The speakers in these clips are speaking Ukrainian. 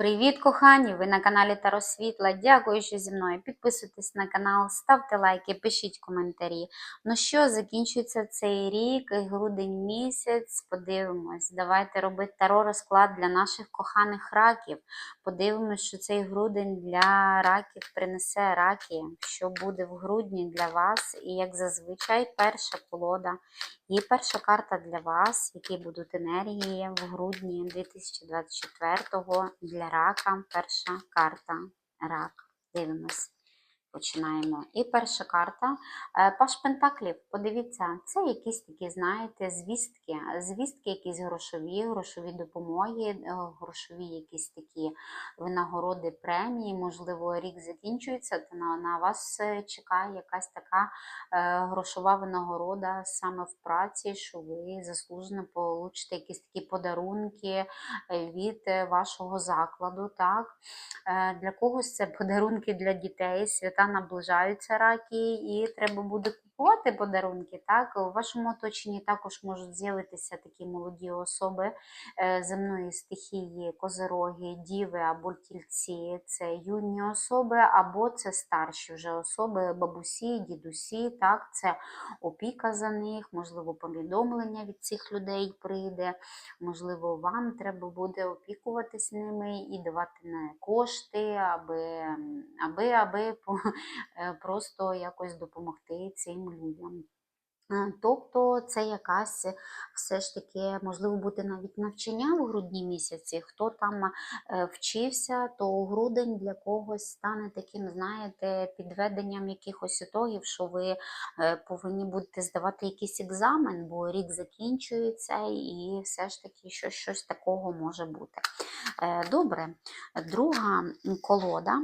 Привіт, кохані! Ви на каналі Таро Світла. Дякую, що зі мною. Підписуйтесь на канал, ставте лайки, пишіть коментарі. Ну що, закінчується цей рік, грудень місяць. Подивимось. Давайте робити таро розклад для наших коханих раків. Подивимось, що цей грудень для раків принесе раки, що буде в грудні для вас. І як зазвичай, перша колода і перша карта для вас, які будуть енергії в грудні 2024-го для рака. Перша карта рак. Дивимось. Починаємо. І перша карта е, Паш Пентаклів. Подивіться, це якісь такі, знаєте, звістки, звістки, якісь грошові, грошові допомоги, е, грошові якісь такі винагороди, премії. Можливо, рік закінчується, то на, на вас е, чекає якась така грошова винагорода саме в праці, що ви заслужено получите якісь такі подарунки від вашого закладу. Так? Для когось це подарунки для дітей, свята наближаються раки, і треба буде купувати подарунки. Так? У вашому оточенні також можуть з'явитися такі молоді особи е, земної стихії, козероги, діви або тільці, це юні особи, або це старші вже особи, бабусі, дідусі. Так? Це опіка за них, можливо, повідомлення від цих людей прийде, можливо, вам треба буде опікуватись ними і давати на кошти, аби, аби, аби е, просто якось допомогти цим людям. Е, Тобто це якась е, все ж таки, можливо, бути навіть навчання в грудні місяці. Хто там е, вчився, то грудень для когось стане таким, знаєте, підведенням якихось ітогів, що ви повинні будете здавати якийсь екзамен, бо рік закінчується, і все ж таки щось, щось такого може бути. Добре, друга колода.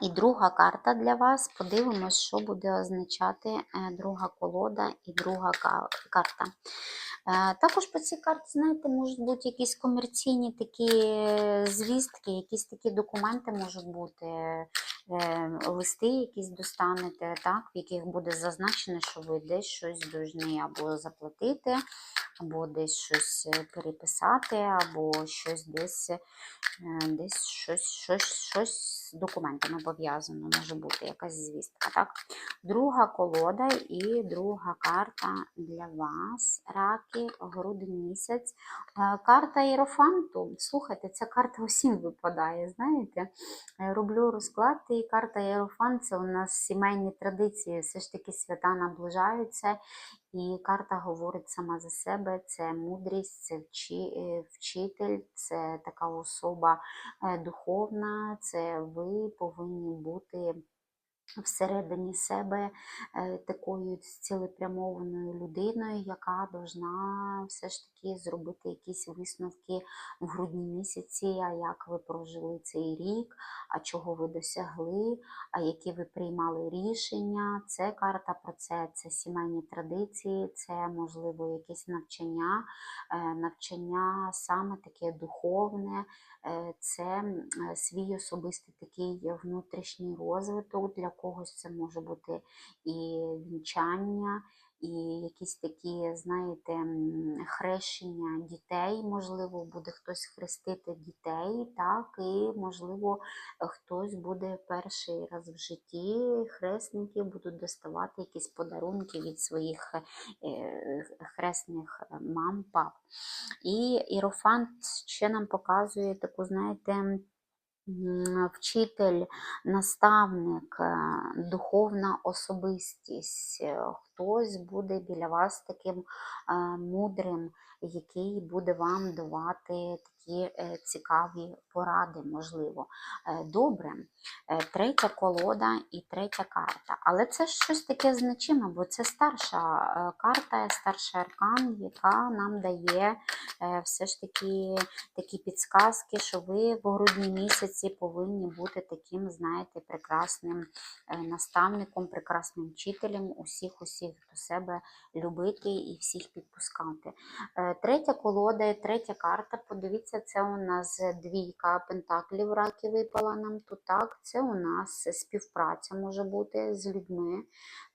І друга карта для вас. Подивимось, що буде означати е, друга колода і друга карта. Е, Також по цій карті, знаєте, можуть бути якісь комерційні такі е, звістки, якісь такі документи можуть бути, листи якісь достанете, так, в яких буде зазначено, що ви десь щось должні або заплатити, або десь щось переписати, або щось десь, десь щось, щось, щось з документами пов'язано, може бути якась звістка. Так? Друга колода і друга карта для вас, раки, грудень місяць. Е, Карта Єрофанту. Слухайте, ця карта усім випадає. Знаєте, Е, роблю розклад, і карта Єрофант це у нас сімейні традиції, все ж таки свята наближаються. І карта говорить сама за себе: це мудрість, це е, вчитель, це така особа е, духовна, це ви повинні бути всередині себе е, такою цілеспрямованою людиною, яка должна все ж таки зробити якісь висновки в грудні місяці, а як ви прожили цей рік, а чого ви досягли, а які ви приймали рішення. Це карта про це, це сімейні традиції, це можливо якесь навчання, е, навчання саме таке духовне, це е, свій особистий такий внутрішній розвиток. Для когось це може бути і вінчання, і якісь такі, знаєте, хрещення дітей, можливо, буде хтось хрестити дітей, так, і, можливо, хтось буде перший раз в житті, хресники будуть доставати якісь подарунки від своїх е, хресних мам, пап. І Ірофант ще нам показує таку, знаєте, вчитель, наставник, е, духовна особистість. Е, Хтось буде біля вас таким е, мудрим, який буде вам давати такі е, цікаві поради, можливо. Е, Добре, Е, третя колода і третя карта. Але це щось таке значиме, бо це старша карта, старший аркан, яка нам дає все ж таки такі підсказки, що ви в грудні місяці повинні бути таким, знаєте, прекрасним наставником, прекрасним вчителем, усіх усіх до себе любити і всіх підпускати. Третя колода, третя карта. Подивіться, це у нас двійка пентаклів раки випала нам тут. Так, це у нас співпраця може бути з людьми.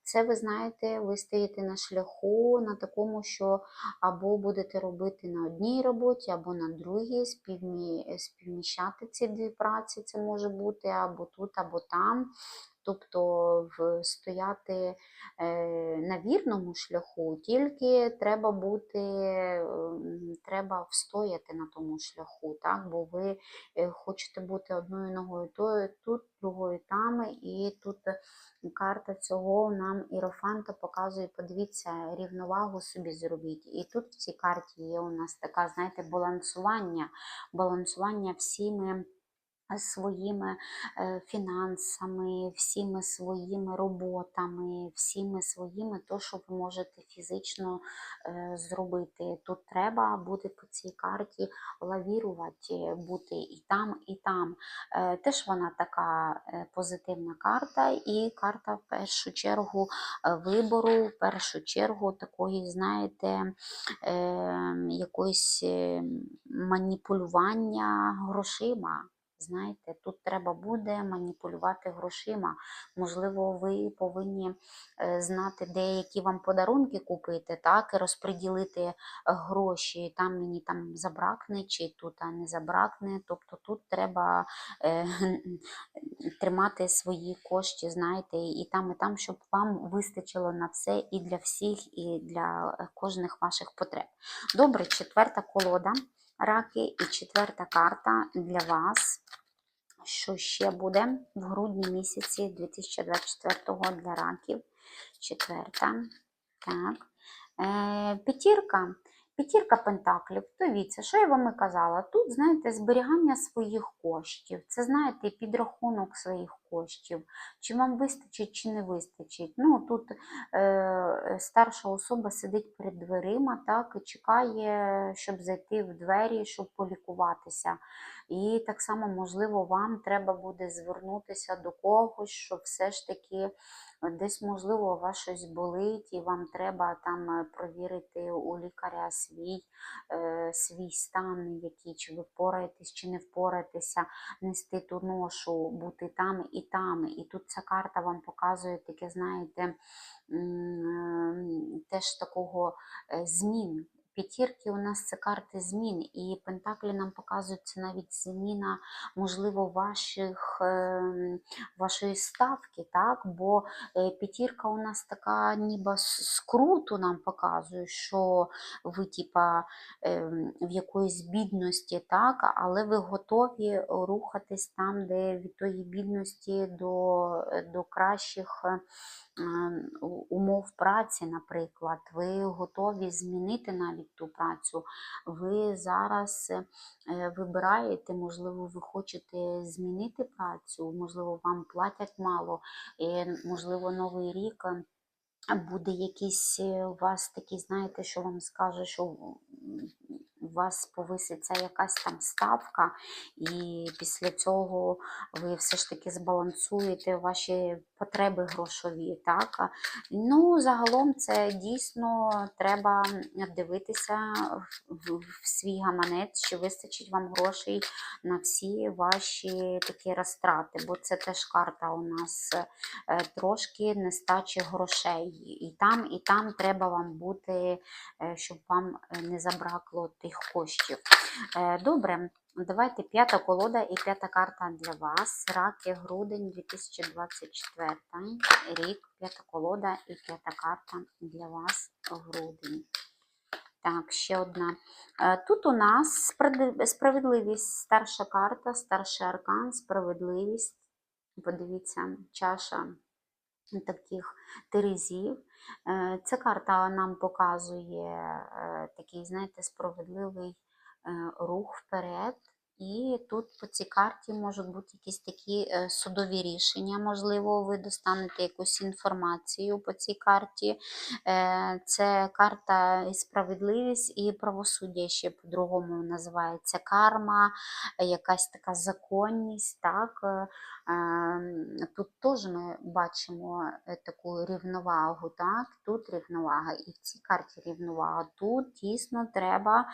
Це, ви знаєте, ви стоїте на шляху на такому, що або будете робити на одній роботі, або на другій, співмі... співміщати ці дві праці, це може бути або тут, або там. Тобто стояти е, на вірному шляху, тільки треба бути, треба встояти на тому шляху, так? бо ви е, хочете бути одною ногою тут, другою там, і тут карта цього нам Ірофанта показує, подивіться, рівновагу собі зробіть. І тут в цій карті є у нас така, знаєте, балансування, балансування всіми своїми е, фінансами, всіми своїми роботами, всіми своїми, то, що ви можете фізично е, зробити. Тут треба бути по цій карті лавірувати, бути і там, і там. Е, Теж вона така е, позитивна карта, і карта в першу чергу е, вибору, в першу чергу такої, знаєте, е, якоїсь е, маніпулювання грошима. Знаєте, тут треба буде маніпулювати грошима. Можливо, ви повинні е, знати, де які вам подарунки купити, так, і розподілити е, гроші. Там мені там забракне, чи тут а, не забракне. Тобто тут треба е, тримати свої кошти, знаєте, і там, і там, щоб вам вистачило на все і для всіх, і для е, кожних ваших потреб. Добре, четверта колода раки і четверта карта для вас. Що ще буде в грудні місяці 2024 для раків? Четверта. Так. Е, п'ятірка. П'ятірка пентаклів. Дивіться, що я вам і казала. Тут, знаєте, зберігання своїх коштів. Це, знаєте, підрахунок своїх коштів. Чи вам вистачить, чи не вистачить. Ну, тут е, старша особа сидить перед дверима так, і чекає, щоб зайти в двері, щоб полікуватися. І так само, можливо, вам треба буде звернутися до когось, щоб все ж таки десь, можливо, у вас щось болить, і вам треба там е, провірити у лікаря свій, е, свій стан, який, чи ви впораєтесь, чи не впораєтеся, нести ту ношу, бути там і там. І тут ця карта вам показує таке, знаєте, теж такого е, змін. П'ятірки у нас це карти змін, і Пентаклі нам показують це навіть зміна, можливо, ваших, ем, вашої ставки, так? бо е, п'ятірка у нас така ніби скруту нам показує, що ви типа, ем, в якоїсь бідності, так? але ви готові рухатись там, де від тої бідності до, до кращих умов праці, наприклад. Ви готові змінити навіть ту працю. Ви зараз е, вибираєте, можливо, ви хочете змінити працю, можливо, вам платять мало, можливо, новий рік. е, Буде якийсь е, у вас такий, знаєте, що вам скаже, що вас повиситься якась там ставка, і після цього ви все ж таки збалансуєте ваші потреби грошові. Так? Ну, загалом це дійсно треба дивитися в, свій гаманець, чи вистачить вам грошей на всі ваші такі розтрати, бо це теж карта у нас е, трошки нестачі грошей. І там, і там треба вам бути, е, щоб вам е, не забракло тих коштів. Е, Добре, давайте п'ята колода і п'ята карта для вас. Раки, грудень 2024 рік. П'ята колода і п'ята карта для вас грудень. Так, ще одна. Е, Тут у нас справедливість, старша карта, старший аркан, справедливість. Подивіться, чаша таких терезів. Е, Ця карта нам показує е, такий, знаєте, справедливий е, рух вперед. І тут по цій карті можуть бути якісь такі е, судові рішення. Можливо, ви достанете якусь інформацію по цій карті. Е, Це карта і справедливість і правосуддя ще по-другому називається карма, якась така законність. так. Е, Ем, Тут теж ми бачимо таку рівновагу, так? Тут рівновага, і в цій карті рівновага. Тут дійсно треба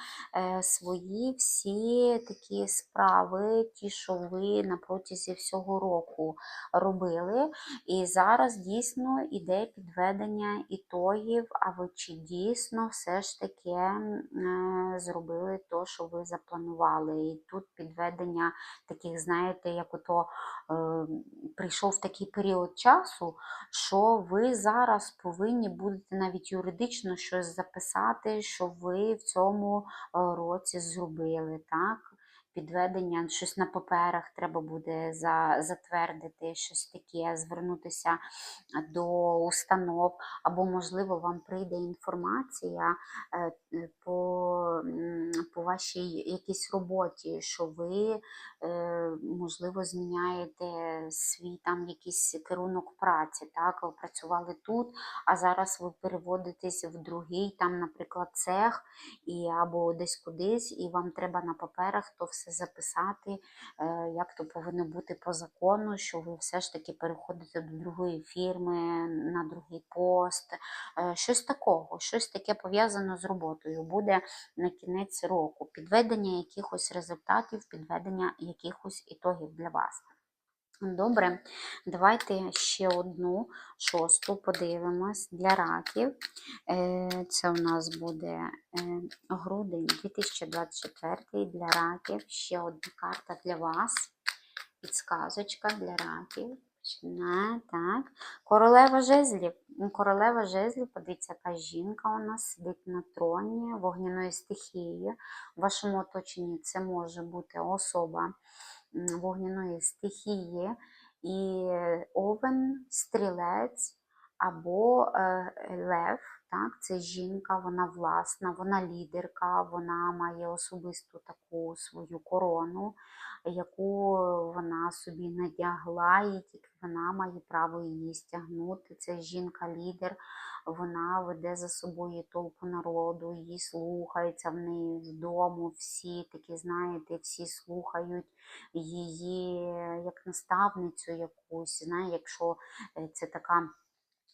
свої всі такі справи, ті, що ви на протязі всього року робили. І зараз дійсно іде підведення ітогів, а ви чи дійсно все ж таки е, зробили то, що ви запланували. І тут підведення таких, знаєте, як ото е, прийшов такий період часу, що ви зараз повинні будете навіть юридично щось записати, що ви в цьому е, році зробили. так? Підведення, щось на паперах треба буде за, затвердити, щось таке, звернутися до установ, або, можливо, вам прийде інформація е, е, по, по вашій якійсь роботі, що ви, е, можливо, зміняєте свій там якийсь керунок праці. Так? Ви працювали тут, а зараз ви переводитесь в другий, там, наприклад, цех і або десь кудись, і вам треба на паперах то все записати, е, як то повинно бути по закону, що ви все ж таки переходите до другої фірми, на другий пост, е, щось такого, щось таке пов'язане з роботою буде на кінець року. Підведення якихось результатів, підведення якихось ітогів для вас. Добре, давайте ще одну шосту подивимось для раків. Е, Це у нас буде е, грудень 2024 для раків. Ще одна карта для вас. Підсказочка для раків. Починає, так. Королева жезлів. Ну, Королева жезлів, подивіться, яка жінка у нас сидить на троні вогняної стихії. В вашому оточенні це може бути особа вогняної стихії, і овен, стрілець або е, лев. Так, це жінка, вона власна, вона лідерка, вона має особисту таку свою корону, яку вона собі надягла, і тільки вона має право її стягнути. Це жінка-лідер, вона веде за собою толпу народу, її слухаються в неї з дому, всі такі, знаєте, всі слухають її як наставницю якусь. Знає, якщо е, це така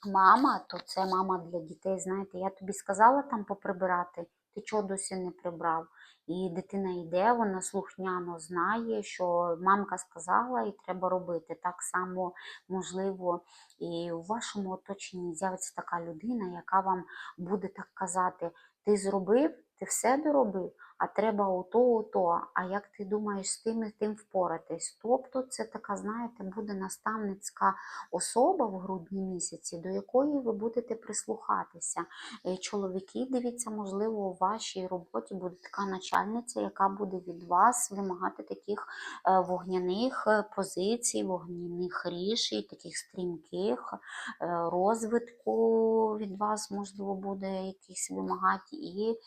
мама, то це мама для дітей. Знаєте, я тобі сказала там поприбирати, ти чого досі не прибрав? І дитина йде, вона слухняно знає, що мамка сказала і треба робити. Так само, можливо, і у вашому оточенні з'явиться така людина, яка вам буде так казати: ти зробив, ти все доробив, а треба ото, ото. А як ти думаєш з тим і тим впоратись? Тобто це така, знаєте, буде наставницька особа в грудні місяці, до якої ви будете прислухатися. Е, Чоловіки, дивіться, можливо, у вашій роботі буде така начальниця, яка буде від вас вимагати таких е, вогняних е, позицій, вогняних рішень, таких стрімких розвитку від вас, можливо, буде якийсь вимагати. І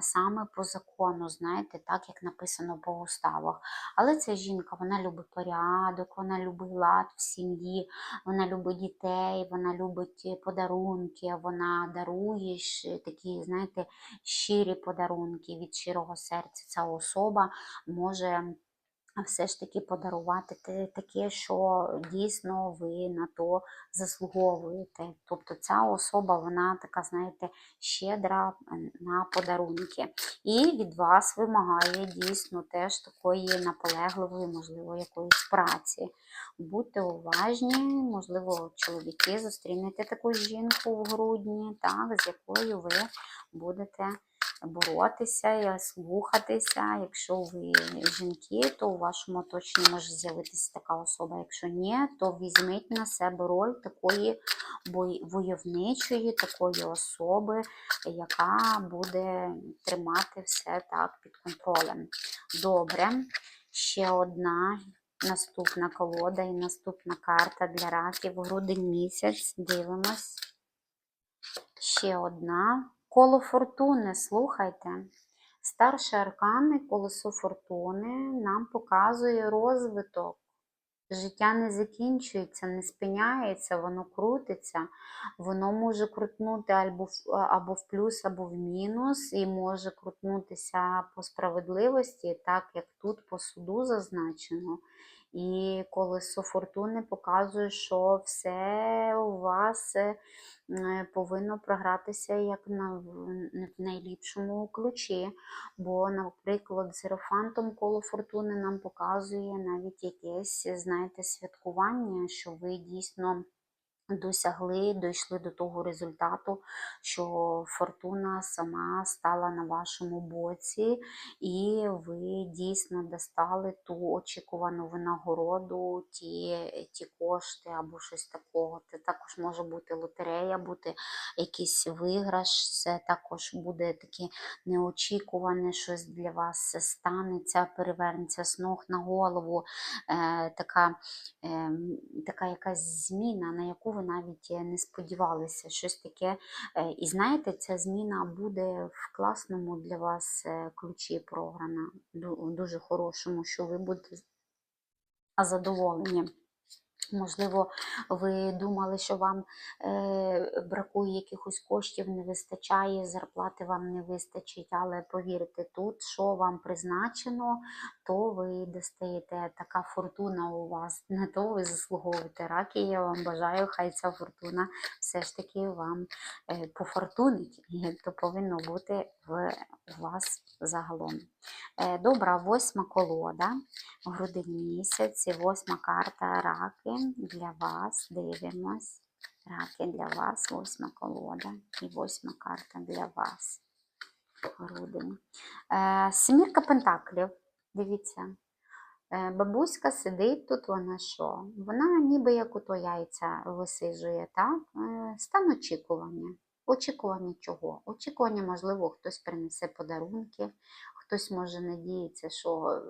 саме по закону, знаєте, так як написано по уставах. Але ця жінка, вона любить порядок, вона любить лад в сім'ї, вона любить дітей, вона любить подарунки, вона дарує такі, знаєте, щирі подарунки від щирого серця. Ця особа може все ж таки подарувати таке, що дійсно ви на то заслуговуєте. Тобто ця особа, вона така, знаєте, щедра на подарунки. І від вас вимагає дійсно теж такої наполегливої, можливо, якоїсь праці. Будьте уважні, можливо, чоловіки зустрінете таку жінку в грудні, так, з якою ви будете боротися, і слухатися. Якщо ви жінки, то у вашому оточенні може з'явитися така особа. Якщо ні, то візьміть на себе роль такої войовничої, такої особи, яка буде тримати все так під контролем. Добре, ще одна. Наступна колода і наступна карта для раків. Грудень місяць. Дивимось. Ще одна. Коло фортуни, слухайте. Старший аркан і колесо фортуни нам показує розвиток. Життя не закінчується, не спиняється, воно крутиться, воно може крутнути або або в плюс, або в мінус, і може крутнутися по справедливості, так як тут по суду зазначено. І колесо фортуни показує, що все у вас е, повинно програтися як на найліпшому ключі. Бо, наприклад, з ерофантом коло фортуни нам показує навіть якесь, знаєте, святкування, що ви дійсно досягли, дійшли до того результату, що фортуна сама стала на вашому боці, і ви дійсно достали ту очікувану винагороду, ті, ті кошти або щось такого. Це також може бути лотерея, бути якийсь виграш, це також буде таке неочікуване, щось для вас станеться, перевернеться з ног на голову, е, така, е, така якась зміна, на яку ви навіть не сподівалися. Щось таке. Е, і знаєте, ця зміна буде в класному для вас е, ключі програна, дуже хорошому, що ви будете задоволені. Можливо, ви думали, що вам е, бракує якихось коштів, не вистачає, зарплати вам не вистачить, але повірте, тут, що вам призначено, то ви достаєте така фортуна у вас, не то ви заслуговуєте раки. Я вам бажаю, хай ця фортуна все ж таки вам е, пофортунить, і то повинно бути в вас загалом. Е, добра, восьма колода грудень місяць, і восьма карта раки для вас. Дивимось. Раки для вас, восьма колода і восьма карта для вас. Грудень. Е, Семірка пентаклів. Дивіться. Е, Бабуська сидить тут, вона що? Вона ніби як ото яйця висижує, так? Стан очікування. Очікування чого? Очікування, можливо, хтось принесе подарунки, хтось може надіється, що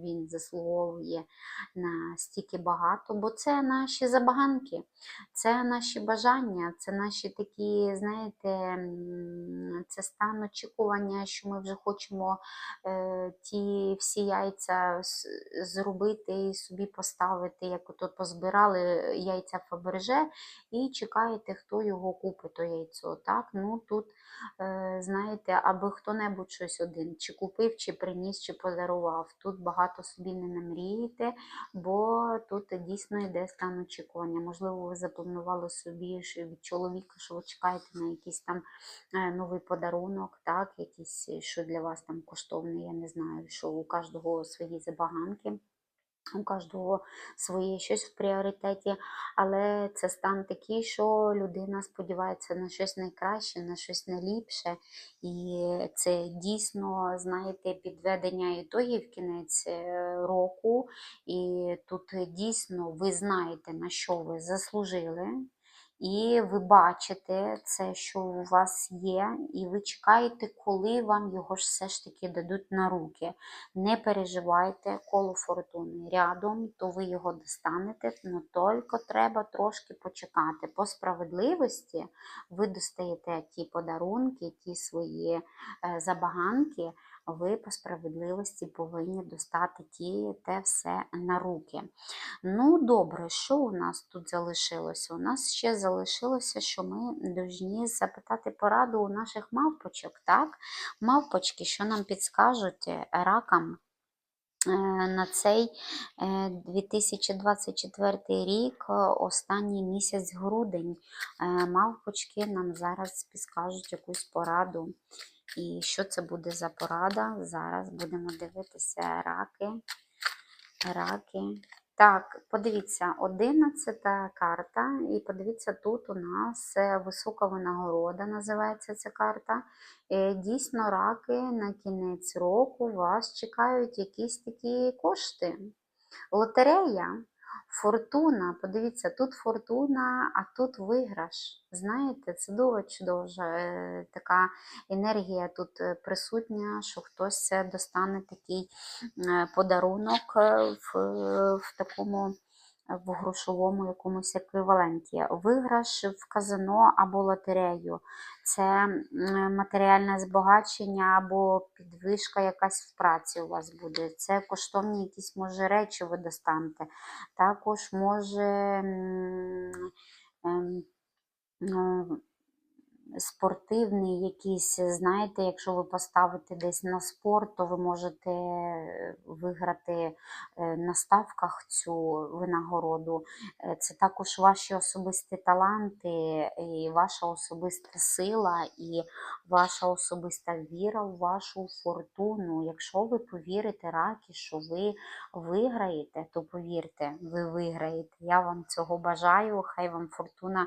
він заслуговує на стільки багато, бо це наші забаганки, це наші бажання, це наші такі, знаєте, це стан очікування, що ми вже хочемо е, ті всі яйця зробити і собі поставити, як ото позбирали яйця Фаберже, і чекаєте, хто його купить, то яйцо. Так? Ну, тут, е, знаєте, аби хто-небудь щось один, чи купив, чи приніс, чи подарував. Тут багато собі не намрієте, бо тут дійсно йде стан очікування. Можливо, ви запланували собі від чоловіка, що ви чекаєте на якийсь там е, новий подарунок, так, якийсь, що для вас там коштовний, я не знаю, що у кожного свої забаганки. У кожного своє щось в пріоритеті, але це стан такий, що людина сподівається на щось найкраще, на щось найліпше. І це дійсно, знаєте, підведення ітогів кінець е, року. І тут дійсно ви знаєте, на що ви заслужили. І ви бачите це, що у вас є, і ви чекаєте, коли вам його ж все ж таки дадуть на руки. Не переживайте, коло фортуни рядом, то ви його достанете, але тільки треба трошки почекати. По справедливості ви достаєте ті подарунки, ті свої е, забаганки, ви по справедливості повинні достати ті, те все на руки. Ну, добре, що у нас тут залишилося? У нас ще залишилося, що ми повинні запитати пораду у наших мавпочок, так? Мавпочки, що нам підскажуть е, ракам на цей е, 2024 рік, е, останній місяць грудень. Е, Мавпочки нам зараз підскажуть якусь пораду. І що це буде за порада? Зараз будемо дивитися раки. Раки. Так, подивіться, 11 карта, і подивіться, тут у нас е, висока винагорода, називається ця карта. Е, Дійсно, раки на кінець року вас чекають якісь такі кошти. Лотерея, фортуна. Подивіться, тут фортуна, а тут виграш. Знаєте, це дуже дуже е, така енергія тут е, присутня, що хтось е, достане такий подарунок в, в такому в грошовому якомусь еквіваленті. Виграш в казино або лотерею це матеріальне збагачення або підвишка якась в праці у вас буде. Це коштовні якісь, може, речі ви достанете. Також може. Спортивний якийсь, знаєте, якщо ви поставите десь на спорт, то ви можете е, виграти е, на ставках цю винагороду. Е, Це також ваші особисті таланти, і ваша особиста сила, і ваша особиста віра в вашу фортуну. Якщо ви повірите раки, що ви виграєте, то повірте, ви виграєте. Я вам цього бажаю. Хай вам фортуна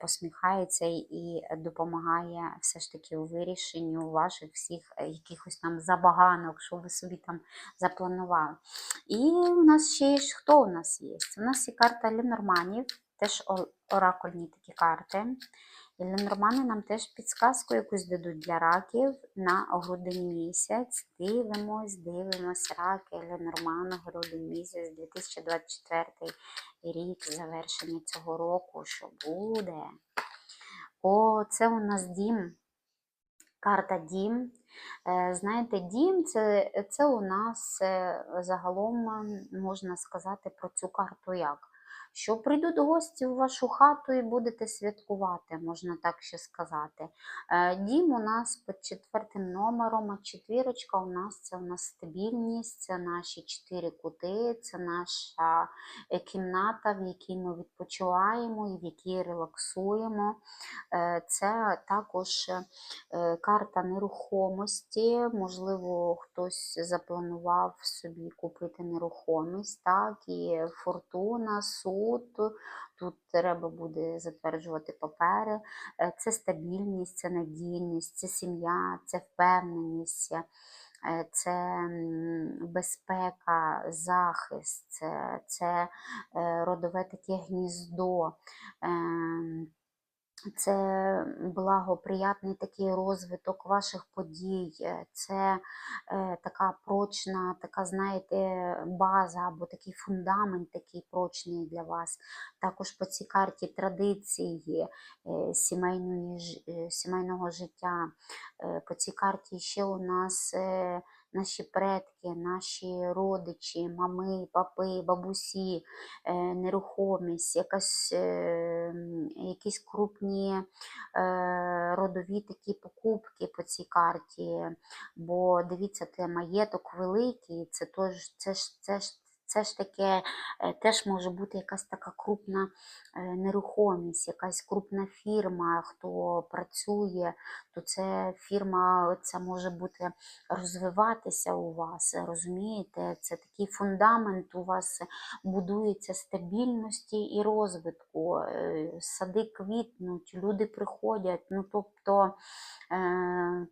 посміхається і допомагає все ж таки у вирішенні ваших всіх е, якихось там забаганок, що ви собі там запланували. І у нас ще є хто у нас є? У нас є карта Ленорманів, теж оракульні такі карти. І Ленормани нам теж підсказку якусь дадуть для раків на грудень місяць. Дивимось, дивимось, раки, Ленормани, грудень місяць, 2024 рік, завершення цього року, що буде. О, це у нас дім. Карта дім. Е, Знаєте, дім це, це у нас е, загалом можна сказати про цю карту як? Що прийдуть гості в вашу хату і будете святкувати, можна так ще сказати. Е, Дім у нас під четвертим номером, а четвірочка у нас це у нас стабільність, це наші чотири кути, це наша е, кімната, в якій ми відпочиваємо і в якій релаксуємо. Е, Це також карта нерухомості. Можливо, хтось запланував собі купити нерухомість, так, і фортуна, суд. Тут треба буде затверджувати папери. Е, Це стабільність, це надійність, це сім'я, це впевненість. е, Це безпека, захист, це, це е, родове таке гніздо. Це благоприятний такий розвиток ваших подій, е, це е, така прочна, така, знаєте, база або такий фундамент такий прочний для вас. Також по цій карті традиції е, сімейної, е, сімейного життя. Е, По цій карті ще у нас е, наші предки, наші родичі, мами, папи, бабусі, е, нерухомість, якась, е, якісь крупні е, родові такі покупки по цій карті. Бо дивіться, це маєток великий, це, тож, це, ж, це, ж, це ж таке е, теж може бути якась така крупна е, нерухомість, якась крупна фірма, хто працює, то це фірма ця може бути розвиватися у вас, розумієте? Це такий фундамент у вас будується стабільності і розвитку. Е, Сади квітнуть, люди приходять. Ну, тобто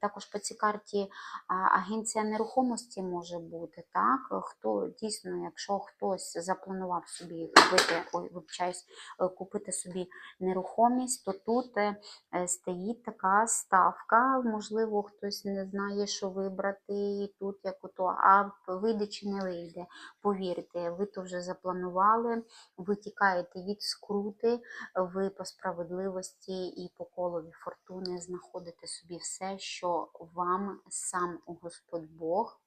також по цій карті агенція нерухомості може бути. Так? Хто дійсно, якщо хтось запланував собі купити, ой, вибачаюсь, е, купити собі нерухомість, то тут е, е, стоїть така ставка. Можливо, хтось не знає, що вибрати, і тут як ото, а вийде чи не вийде. Повірте, ви то вже запланували, ви тікаєте від скрути, ви по справедливості і по колові фортуни знаходите собі все, що вам сам Господь Бог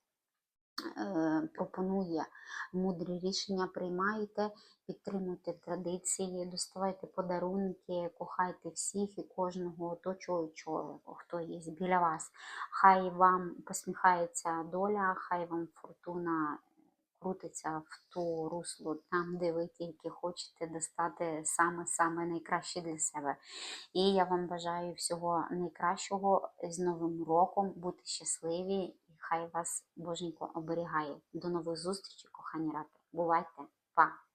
пропонує. Мудрі рішення приймайте, підтримуйте традиції, доставайте подарунки, кохайте всіх і кожного оточуючого, хто є біля вас. Хай вам посміхається доля, хай вам фортуна крутиться в ту русло там, де ви тільки хочете достати саме-саме найкраще для себе. І я вам бажаю всього найкращого з Новим роком, бути щасливі хай вас Боженько оберігає. До нових зустрічей, кохані рати. Бувайте, па!